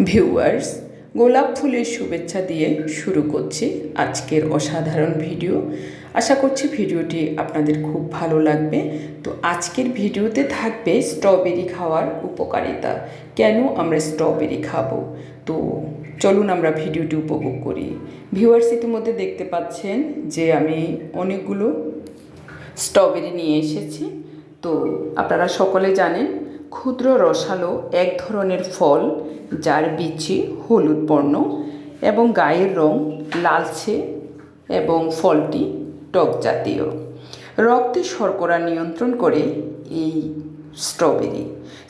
Viewers, গোলাপ ফুলের শুভেচ্ছা দিয়ে শুরু করছি আজকের অসাধারণ ভিডিও। আশা করছি ভিডিওটি আপনাদের খুব ভালো লাগবে। তো আজকের ভিডিওতে থাকবে স্ট্রবেরি খাওয়ার উপকারিতা। কেন আমরা স্ট্রবেরি খাব? তো চলুন আমরা ভিডিওটি উপভোগ করি। ভিউয়ার্স, ইতিমধ্যে দেখতে পাচ্ছেন যে আমি অনেকগুলো স্ট্রবেরি নিয়ে এসেছি। তো আপনারা সকলে জানেন ক্ষুদ্র রসালো এক ধরনের ফল যার বিচি হলুদ বর্ণ এবং গায়ের রং লালচে এবং ফলটি টক জাতীয়। রক্তে শর্করা নিয়ন্ত্রণ করে এই স্ট্রবেরি।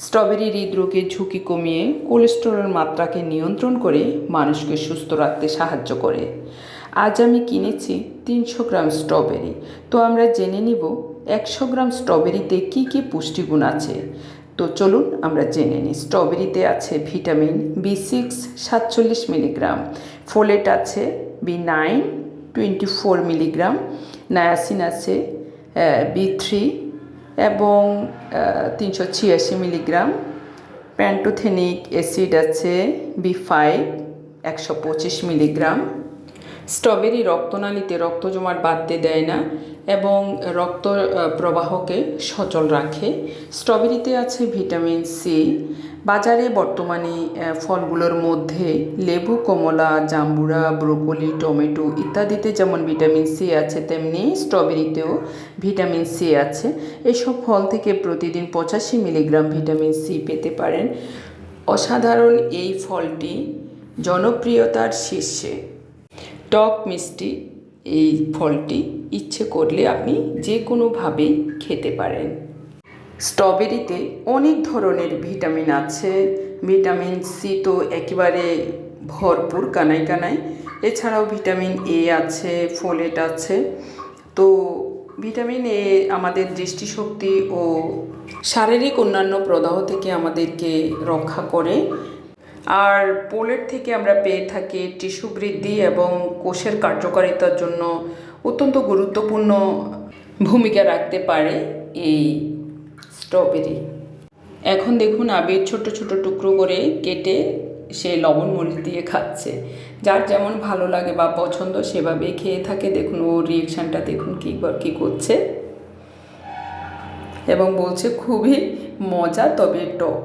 স্ট্রবেরি হৃদরোগের ঝুঁকি কমিয়ে কোলেস্টেরলের মাত্রাকে নিয়ন্ত্রণ করে মানুষকে সুস্থ রাখতে সাহায্য করে। আজ আমি কিনেছি তিনশো গ্রাম স্ট্রবেরি। তো আমরা জেনে নিব, একশো গ্রাম স্ট্রবেরিতে কী কী পুষ্টিগুণ আছে? তো চলুন আমরা জেনে নিই। স্ট্রবেরিতে আছে ভিটামিন বি সিক্স, সাতচল্লিশ মিলিগ্রাম। ফোলেট আছে B nine, twenty four milligram. Niacin আছে বি থ্রি এবং তিনশো ছিয়াশি মিলিগ্রাম। প্যান্টোথেনিক অ্যাসিড আছে বি ফাইভ, একশো পঁচিশ মিলিগ্রাম। স্ট্রবেরি রক্তনালীতে রক্ত জমাট বাঁধতে দেয় না এবং রক্ত প্রবাহকে সচল রাখে। স্ট্রবেরিতে আছে ভিটামিন সি। বাজারে বর্তমানে ফলগুলোর মধ্যে লেবু, কমলা, জাম্বুরা, ব্রোকলি, টমেটো ইত্যাদিতে যেমন ভিটামিন সি আছে, তেমনি স্ট্রবেরিতেও ভিটামিন সি আছে। এসব ফল থেকে প্রতিদিন পঁচাশি মিলিগ্রাম ভিটামিন সি পেতে পারেন। অসাধারণ এই ফলটি জনপ্রিয়তার শীর্ষে। টক মিষ্টি এই ফলটি ইচ্ছে করলে আপনি যে কোনোভাবেই খেতে পারেন। স্ট্রবেরিতে অনেক ধরনের ভিটামিন আছে। ভিটামিন সি তো একেবারে ভরপুর কানাই কানাই এছাড়াও ভিটামিন এ আছে ফোলেট আছে। তো ভিটামিন এ আমাদের দৃষ্টিশক্তি ও শারীরিক অন্যান্য প্রদাহ থেকে আমাদেরকে রক্ষা করে। আর পোলেট থেকে আমরা পেয়ে থাকি টিস্যু বৃদ্ধি এবং কোষের কার্যকারিতার জন্য অত্যন্ত গুরুত্বপূর্ণ ভূমিকা রাখতে পারে এই স্ট্রবেরি। এখন দেখুন আবির ছোট ছোট টুকরো করে কেটে সে লবণ মরিচ দিয়ে খাচ্ছে। যার যেমন ভালো লাগে বা পছন্দ সেভাবে খেয়ে থাকে। দেখুন ও রিয়েকশানটা দেখুন কী কী করছে। এবং বলছে, খুবই মজা, তবে টক।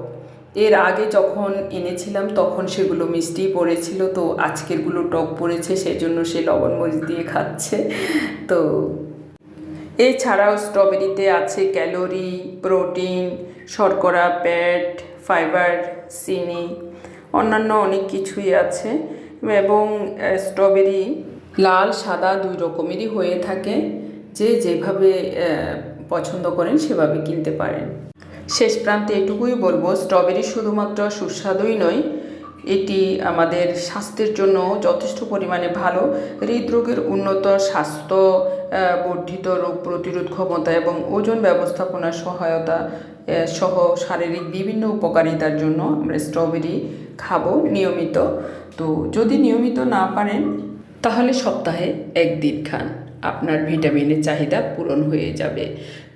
এর আগে যখন এনেছিলাম, তখন সেগুলো মিষ্টি পড়েছিল, তো আজকেরগুলো টক পড়েছে, সেজন্য সে লবণ মরিচ দিয়ে খাচ্ছে। তো এছাড়াও স্ট্রবেরিতে আছে ক্যালোরি, প্রোটিন, শর্করা প্যাট ফাইবার, চিনি, অন্যান্য অনেক কিছুই আছে এবং স্ট্রবেরি লাল, সাদা দুই রকমেরই হয়ে থাকে। যে যেভাবে পছন্দ করেন সেভাবে কিনতে পারেন। শেষ প্রান্তে এটুকুই বলব, স্ট্রবেরি শুধুমাত্র সুস্বাদুই নয়, এটি আমাদের স্বাস্থ্যের জন্য যথেষ্ট পরিমাণে ভালো। হৃদরোগের উন্নত স্বাস্থ্য বর্ধিত রোগ প্রতিরোধ ক্ষমতা এবং ওজন ব্যবস্থাপনার সহায়তা সহ শারীরিক বিভিন্ন উপকারিতার জন্য আমরা স্ট্রবেরি খাব নিয়মিত। তো যদি নিয়মিত না পারেন, তাহলে সপ্তাহে একদিন খান। আপনার ভিটামিনের চাহিদা পূরণ হয়ে যাবে।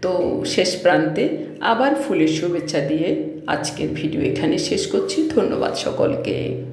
তো শেষ প্রান্তে আবার ফুলের শুভেচ্ছা দিয়ে আজকের ভিডিও এখানে শেষ করছি। ধন্যবাদ সকলকে।